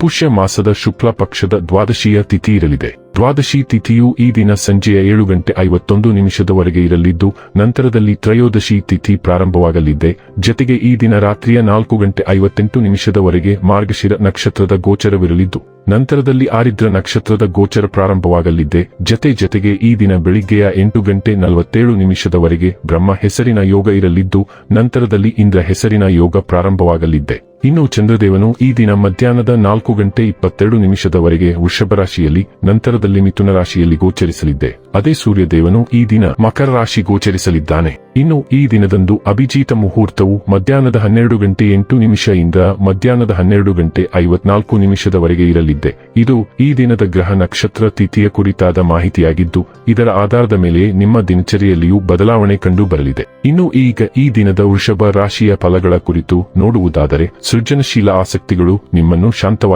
ಪುಷ್ಯ ಮಾಸದ ಶುಕ್ಲ ಪಕ್ಷದ ದ್ವಾದಶಿಯ ತಿಥಿ ಇರಲಿದೆ. ದ್ವಾದಶಿ ತಿಥಿಯು ಈ ದಿನ ಸಂಜೆಯ ಏಳು ಗಂಟೆ ಐವತ್ತೊಂದು ನಿಮಿಷದವರೆಗೆ ಇರಲಿದ್ದು, ನಂತರದಲ್ಲಿ ತ್ರಯೋದಶಿ ತಿಥಿ ಪ್ರಾರಂಭವಾಗಲಿದೆ. ಜತೆಗೆ ಈ ದಿನ ರಾತ್ರಿಯ ನಾಲ್ಕು ಗಂಟೆ ಐವತ್ತೆಂಟು ನಿಮಿಷದವರೆಗೆ ಮಾರ್ಗಶಿರ ನಕ್ಷತ್ರದ ಗೋಚರವಿರಲಿದ್ದು, ನಂತರದಲ್ಲಿ ಆರಿದ್ರ ನಕ್ಷತ್ರದ ಗೋಚರ ಪ್ರಾರಂಭವಾಗಲಿದೆ. ಜತೆ ಜತೆಗೆ ಈ ದಿನ ಬೆಳಿಗ್ಗೆಯ ಎಂಟು ಗಂಟೆ ನಲವತ್ತೇಳು ನಿಮಿಷದವರೆಗೆ ಬ್ರಹ್ಮ ಹೆಸರಿನ ಯೋಗ ಇರಲಿದ್ದು, ನಂತರದಲ್ಲಿ ಇಂದ್ರ ಹೆಸರಿನ ಯೋಗ ಪ್ರಾರಂಭವಾಗಲಿದೆ. ಇನ್ನು ಚಂದ್ರದೇವನು ಈ ದಿನ ಮಧ್ಯಾಹ್ನದ ನಾಲ್ಕು ಗಂಟೆ ಇಪ್ಪತ್ತೆರಡು ನಿಮಿಷದವರೆಗೆ ವೃಷಭ ರಾಶಿಯಲ್ಲಿ, ನಂತರದಲ್ಲಿ ಮಿಥುನ ರಾಶಿಯಲ್ಲಿ ಗೋಚರಿಸಲಿದ್ದೆ. ಅದೇ ಸೂರ್ಯದೇವನು ಈ ದಿನ ಮಕರ ರಾಶಿ ಗೋಚರಿಸಲಿದ್ದಾನೆ. ಇನ್ನು ಈ ದಿನದಂದು ಅಭಿಜೀತ ಮುಹೂರ್ತವು ಮಧ್ಯಾಹ್ನದ ಹನ್ನೆರಡು ಗಂಟೆ ಎಂಟು ನಿಮಿಷದಿಂದ ಮಧ್ಯಾಹ್ನದ ಹನ್ನೆರಡು ಗಂಟೆ ಐವತ್ನಾಲ್ಕು ನಿಮಿಷದವರೆಗೆ ಇರಲಿದ್ದೆ. ಇದು ಈ ದಿನದ ಗ್ರಹ ನಕ್ಷತ್ರ ತಿಥಿಯ ಕುರಿತಾದ ಮಾಹಿತಿಯಾಗಿದ್ದು, ಇದರ ಆಧಾರದ ಮೇಲೆ ನಿಮ್ಮ ದಿನಚರಿಯಲ್ಲಿಯೂ ಬದಲಾವಣೆ ಕಂಡು ಬರಲಿದೆ ಇನ್ನು ಈಗ ಈ ದಿನದ ವೃಷಭ ರಾಶಿಯ ಫಲಗಳ ಕುರಿತು ನೋಡುವುದಾದರೆ, ಸೃಜನಶೀಲ ಆಸಕ್ತಿಗಳು ನಿಮ್ಮನ್ನು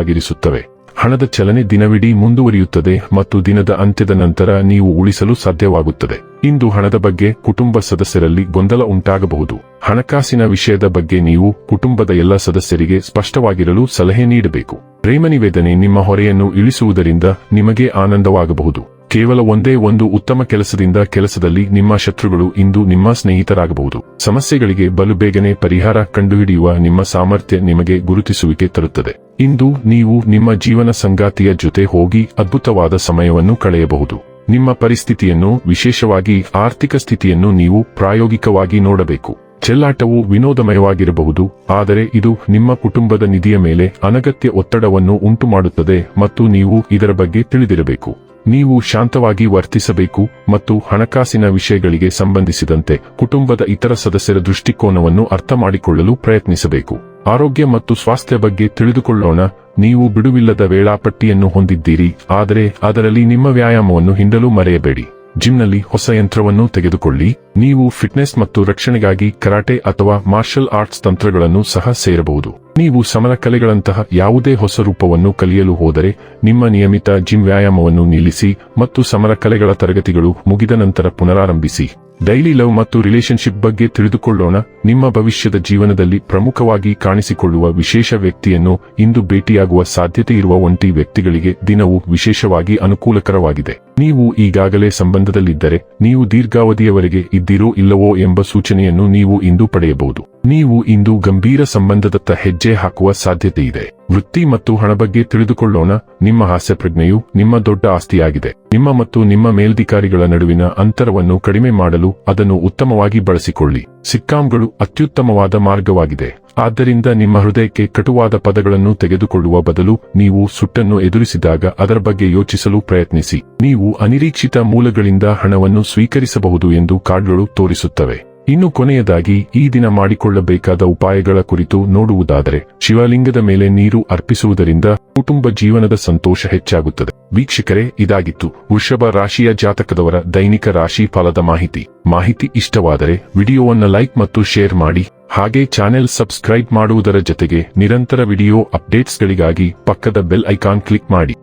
ಶಾಂತವಾಗಿರಿಸುತ್ತವೆ ಹಣದ ಚಲನೆ ದಿನವಿಡೀ ಮುಂದುವರಿಯುತ್ತದೆ ಮತ್ತು ದಿನದ ಅಂತ್ಯದ ನಂತರ ನೀವು ಉಳಿಸಲು ಸಾಧ್ಯವಾಗುತ್ತದೆ. ಇಂದು ಹಣದ ಬಗ್ಗೆ ಕುಟುಂಬ ಸದಸ್ಯರಲ್ಲಿ ಗೊಂದಲ ಉಂಟಾಗಬಹುದು. ಹಣಕಾಸಿನ ವಿಷಯದ ಬಗ್ಗೆ ನೀವು ಕುಟುಂಬದ ಎಲ್ಲ ಸದಸ್ಯರಿಗೆ ಸ್ಪಷ್ಟವಾಗಿರಲು ಸಲಹೆ ನೀಡಬೇಕು. ಪ್ರೇಮ ನಿವೇದನೆ ನಿಮ್ಮ ಹೊರೆಯನ್ನು ಇಳಿಸುವುದರಿಂದ ನಿಮಗೆ ಆನಂದವಾಗಬಹುದು. ಕೇವಲ ಒಂದೇ ಒಂದು ಉತ್ತಮ ಕೆಲಸದಿಂದ ಕೆಲಸದಲ್ಲಿ ನಿಮ್ಮ ಶತ್ರುಗಳು ಇಂದು ನಿಮ್ಮ ಸ್ನೇಹಿತರಾಗಬಹುದು. ಸಮಸ್ಯೆಗಳಿಗೆ ಬಲು ಬೇಗನೆ ಪರಿಹಾರ ಕಂಡುಹಿಡಿಯುವ ನಿಮ್ಮ ಸಾಮರ್ಥ್ಯ ನಿಮಗೆ ಗುರುತಿಸುವಿಕೆ ತರುತ್ತದೆ. ಇಂದು ನೀವು ನಿಮ್ಮ ಜೀವನ ಸಂಗಾತಿಯ ಜೊತೆ ಹೋಗಿ ಅದ್ಭುತವಾದ ಸಮಯವನ್ನು ಕಳೆಯಬಹುದು. ನಿಮ್ಮ ಪರಿಸ್ಥಿತಿಯನ್ನು, ವಿಶೇಷವಾಗಿ ಆರ್ಥಿಕ ಸ್ಥಿತಿಯನ್ನು ನೀವು ಪ್ರಾಯೋಗಿಕವಾಗಿ ನೋಡಬೇಕು. ಚೆಲ್ಲಾಟವು ವಿನೋದಮಯವಾಗಿರಬಹುದು, ಆದರೆ ಇದು ನಿಮ್ಮ ಕುಟುಂಬದ ನಿಧಿಯ ಮೇಲೆ ಅನಗತ್ಯ ಒತ್ತಡವನ್ನು ಉಂಟುಮಾಡುತ್ತದೆ ಮತ್ತು ನೀವು ಇದರ ಬಗ್ಗೆ ತಿಳಿದಿರಬೇಕು. ನೀವು ಶಾಂತವಾಗಿ ವರ್ತಿಸಬೇಕು ಮತ್ತು ಹಣಕಾಸಿನ ವಿಷಯಗಳಿಗೆ ಸಂಬಂಧಿಸಿದಂತೆ ಕುಟುಂಬದ ಇತರ ಸದಸ್ಯರ ದೃಷ್ಟಿಕೋನವನ್ನು ಅರ್ಥ ಮಾಡಿಕೊಳ್ಳಲು ಪ್ರಯತ್ನಿಸಬೇಕು. ಆರೋಗ್ಯ ಮತ್ತು ಸ್ವಾಸ್ಥ್ಯ ಬಗ್ಗೆ ತಿಳಿದುಕೊಳ್ಳೋಣ. ನೀವು ಬಿಡುವಿಲ್ಲದ ವೇಳಾಪಟ್ಟಿಯನ್ನು ಹೊಂದಿದ್ದೀರಿ, ಆದರೆ ಅದರಲ್ಲಿ ನಿಮ್ಮ ವ್ಯಾಯಾಮವನ್ನು ಹಿಂಡಲು ಮರೆಯಬೇಡಿ. ಜಿಮ್ನಲ್ಲಿ ಹೊಸ ಯಂತ್ರವನ್ನು ತೆಗೆದುಕೊಳ್ಳಿ. ನೀವು ಫಿಟ್ನೆಸ್ ಮತ್ತು ರಕ್ಷಣೆಗಾಗಿ ಕರಾಟೆ ಅಥವಾ ಮಾರ್ಷಲ್ ಆರ್ಟ್ಸ್ ತಂತ್ರಗಳನ್ನು ಸಹ ಸೇರಬಹುದು. ನೀವು ಸಮರ ಕಲೆಗಳಂತಹ ಯಾವುದೇ ಹೊಸ ರೂಪವನ್ನು ಕಲಿಯಲು ಹೋದರೆ ನಿಮ್ಮ ನಿಯಮಿತ ಜಿಮ್ ವ್ಯಾಯಾಮವನ್ನು ನಿಲ್ಲಿಸಿ ಮತ್ತು ಸಮರ ಕಲೆಗಳ ತರಗತಿಗಳು ಮುಗಿದ ನಂತರ ಪುನರಾರಂಭಿಸಿ. ಡೈಲಿ ಲವ್ ಮತ್ತು ರಿಲೇಶನ್ಶಿಪ್ ಬಗ್ಗೆ ತಿಳಿದುಕೊಳ್ಳೋಣ. ನಿಮ್ಮ ಭವಿಷ್ಯದ ಜೀವನದಲ್ಲಿ ಪ್ರಮುಖವಾಗಿ ಕಾಣಿಸಿಕೊಳ್ಳುವ ವಿಶೇಷ ವ್ಯಕ್ತಿಯನ್ನು ಇಂದು ಭೇಟಿಯಾಗುವ ಸಾಧ್ಯತೆ ಇರುವ ಒಂಟಿ ವ್ಯಕ್ತಿಗಳಿಗೆ ದಿನವು ವಿಶೇಷವಾಗಿ ಅನುಕೂಲಕರವಾಗಿದೆ. ನೀವು ಈಗಾಗಲೇ ಸಂಬಂಧದಲ್ಲಿದ್ದರೆ, ನೀವು ದೀರ್ಘಾವಧಿಯವರೆಗೆ ಇದ್ದೀರೋ ಇಲ್ಲವೋ ಎಂಬ ಸೂಚನೆಯನ್ನು ನೀವು ಇಂದು ಪಡೆಯಬಹುದು. ನೀವು ಇಂದು ಗಂಭೀರ ಸಂಬಂಧದತ್ತ ಹೆಜ್ಜೆ ಹಾಕುವ ಸಾಧ್ಯತೆ ಇದೆ. ವೃತ್ತಿ ಮತ್ತು ಹಣ ಬಗ್ಗೆ ತಿಳಿದುಕೊಳ್ಳೋಣ. ನಿಮ್ಮ ಹಾಸ್ಯ ಪ್ರಜ್ಞೆಯು ನಿಮ್ಮ ದೊಡ್ಡ ಆಸ್ತಿಯಾಗಿದೆ. ನಿಮ್ಮ ಮತ್ತು ನಿಮ್ಮ ಮೇಲ್ಧಿಕಾರಿಗಳ ನಡುವಿನ ಅಂತರವನ್ನು ಕಡಿಮೆ ಮಾಡಲು ಅದನ್ನು ಉತ್ತಮವಾಗಿ ಬಳಸಿಕೊಳ್ಳಿ. ಸಿಕ್ಕಾಂಗಳು ಅತ್ಯುತ್ತಮವಾದ ಮಾರ್ಗವಾಗಿದೆ. ಆದ್ದರಿಂದ ನಿಮ್ಮ ಹೃದಯಕ್ಕೆ ಕಟುವಾದ ಪದಗಳನ್ನು ತೆಗೆದುಕೊಳ್ಳುವ ಬದಲು ನೀವು ಸುಟ್ಟನ್ನು ಎದುರಿಸಿದಾಗ ಅದರ ಬಗ್ಗೆ ಯೋಚಿಸಲು ಪ್ರಯತ್ನಿಸಿ. ನೀವು ಅನಿರೀಕ್ಷಿತ ಮೂಲಗಳಿಂದ ಹಣವನ್ನು ಸ್ವೀಕರಿಸಬಹುದು ಎಂದು ಕಾರ್ಡ್ಗಳು ತೋರಿಸುತ್ತವೆ. ಇನ್ನು ಕೊನೆಯದಾಗಿ ಈ ದಿನ ಮಾಡಿಕೊಳ್ಳಬೇಕಾದ ಉಪಾಯಗಳ ಕುರಿತು ನೋಡುವುದಾದರೆ, ಶಿವಲಿಂಗದ ಮೇಲೆ ನೀರು ಅರ್ಪಿಸುವುದರಿಂದ ಕುಟುಂಬ ಜೀವನದ ಸಂತೋಷ ಹೆಚ್ಚಾಗುತ್ತದೆ. ವೀಕ್ಷಕರೇ, ಇದಾಗಿತ್ತು ವೃಷಭ ರಾಶಿಯ ಜಾತಕದವರ ದೈನಿಕ ರಾಶಿ ಫಲದ ಮಾಹಿತಿ. ಮಾಹಿತಿ ಇಷ್ಟವಾದರೆ ವಿಡಿಯೋವನ್ನು ಲೈಕ್ ಮತ್ತು ಶೇರ್ ಮಾಡಿ, ಹಾಗೆ ಚಾನೆಲ್ ಸಬ್ಸ್ಕ್ರೈಬ್ ಮಾಡುವುದರ ಜತೆಗೆ ನಿರಂತರ ವಿಡಿಯೋ ಅಪ್ಡೇಟ್ಸ್ಗಳಿಗಾಗಿ ಪಕ್ಕದ ಬೆಲ್ ಐಕಾನ್ ಕ್ಲಿಕ್ ಮಾಡಿ.